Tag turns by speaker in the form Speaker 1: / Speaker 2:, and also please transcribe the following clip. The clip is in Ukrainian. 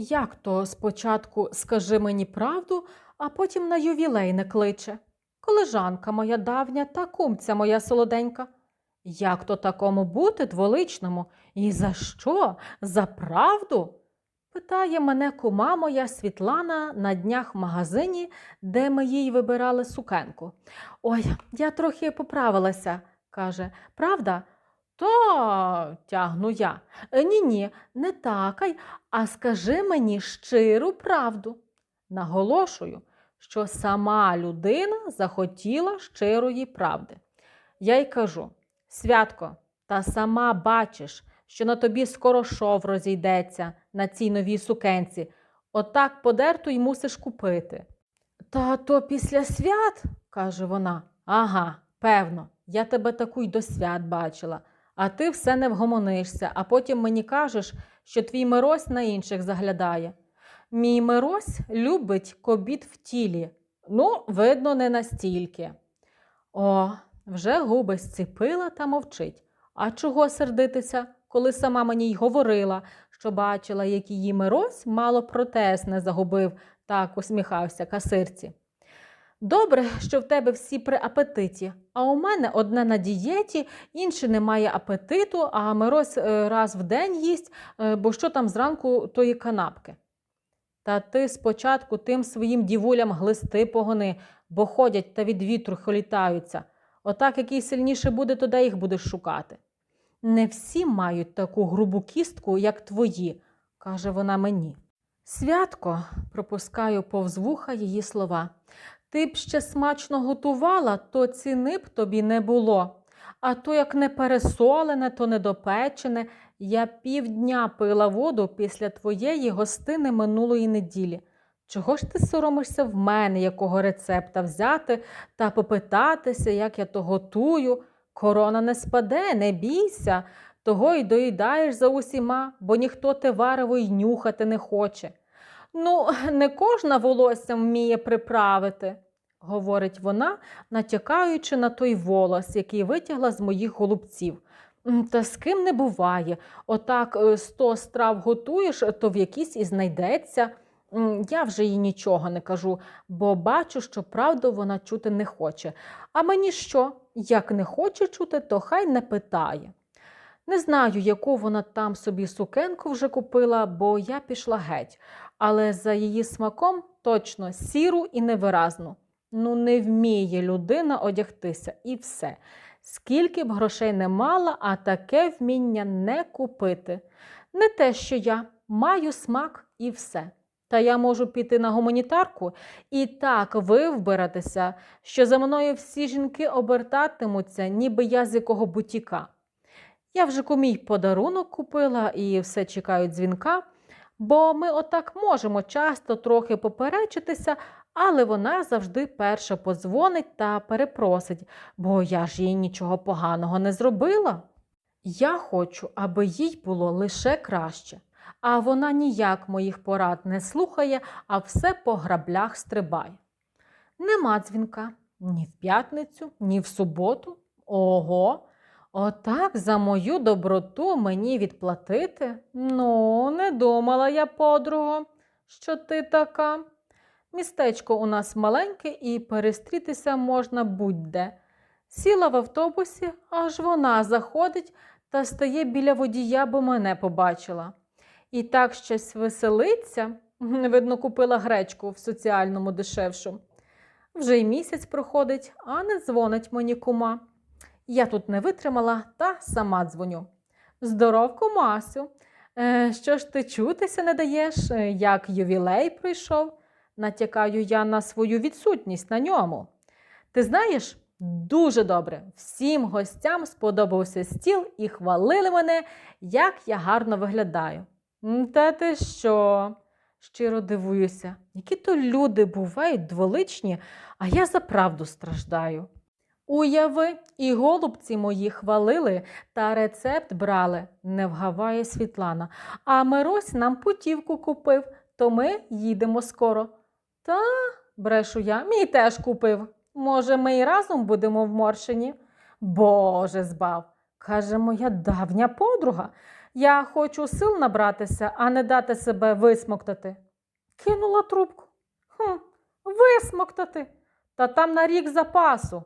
Speaker 1: Як то спочатку скажи мені правду, а потім на ювілей не кличе? Колежанка моя давня та кумця моя солоденька. Як то такому бути дволичному? І за що? За правду? питає мене кума моя Світлана на днях в магазині, де ми їй вибирали сукенку. Ой, я трохи поправилася, каже. Правда? Та, тягну я. Ні, ні, не такай, а скажи мені щиру правду. Наголошую, що сама людина захотіла щирої правди. Я й кажу: Святко, та сама бачиш, що на тобі скоро шов розійдеться на цій новій сукенці. Отак подерту й мусиш купити. Та то після свят, каже вона. Ага, певно, я тебе таку й до свят бачила, а ти все не вгомонишся, а потім мені кажеш, що твій Мирось на інших заглядає. Мій Мирось любить кобіт в тілі. Ну, видно, не настільки. О, вже губи зціпила та мовчить. А чого сердитися, коли сама мені й говорила, що бачила, як її Мирось мало протез не загубив, так усміхався касирці. Добре, що в тебе всі при апетиті, а у мене одне на дієті, інше не має апетиту, а Мирось е, раз в день їсть, е, бо що там зранку тої канапки. Та ти спочатку тим своїм дівулям глисти погони, бо ходять та від вітру холітаються. Отак, який сильніше буде, то де їх будеш шукати. Не всі мають таку грубу кістку, як твої, каже вона мені. Святко, пропускаю повз вуха її слова. Ти б ще смачно готувала, то ціни б тобі не було. А то як не пересолене, то недопечене. Я півдня пила воду після твоєї гостини минулої неділі. Чого ж ти соромишся в мене, якого рецепта взяти та попитатися, як я то готую? Корона не спаде, не бійся, того й доїдаєш за усіма, бо ніхто те варево й нюхати не хоче. Ну, не кожна волосся вміє приправити, говорить вона, натякаючи на той волос, який витягла з моїх голубців. Та з ким не буває. Отак е, сто страв готуєш, то в якійсь і знайдеться. Я вже їй нічого не кажу, бо бачу, що правду вона чути не хоче. А мені що? Як не хоче чути, то хай не питає. Не знаю, яку вона там собі сукенку вже купила, бо я пішла геть, але за її смаком точно сіру і невиразну. Ну, не вміє людина одягтися і все. Скільки б грошей не мала, а таке вміння не купити. Не те, що я маю смак і все. Та я можу піти на гуманітарку і так вивбиратися, що за мною всі жінки обертатимуться, ніби я з якого бутіка. Я вже комій подарунок купила і все чекаю дзвінка, бо ми отак можемо часто трохи поперечитися, але вона завжди перша подзвонить та перепросить, бо я ж їй нічого поганого не зробила. Я хочу, аби їй було лише краще, а вона ніяк моїх порад не слухає, а все по граблях стрибає. Нема дзвінка ні в п'ятницю, ні в суботу. Ого, отак за мою доброту мені відплатити? Ну, не думала я, подруго, що ти така. Містечко у нас маленьке і перестрітися можна будь-де. Сіла в автобусі, аж вона заходить та стає біля водія, бо мене побачила. І так щось веселиться. Видно, купила гречку в соціальному дешевшу. Вже й місяць проходить, а не дзвонить мені кума. Я тут не витримала та сама дзвоню. Здоров, кумасю. Е, що ж ти чутися не даєш, Е, як ювілей пройшов? Натякаю я на свою відсутність на ньому. Ти знаєш, дуже добре. Всім гостям сподобався стіл і хвалили мене, як я гарно виглядаю. Та ти що? Щиро дивуюся, які то люди бувають дволичні, а я за правду страждаю. Уяви, і голубці мої хвалили та рецепт брали, не вгаває Світлана. А Мирось нам путівку купив, то ми їдемо скоро. Та, брешу я, мій теж купив. Може, ми й разом будемо в Моршині? Боже збав, каже моя давня подруга. Я хочу сил набратися, а не дати себе висмоктати. Кинула трубку. Хм, висмоктати. Та там на рік запасу.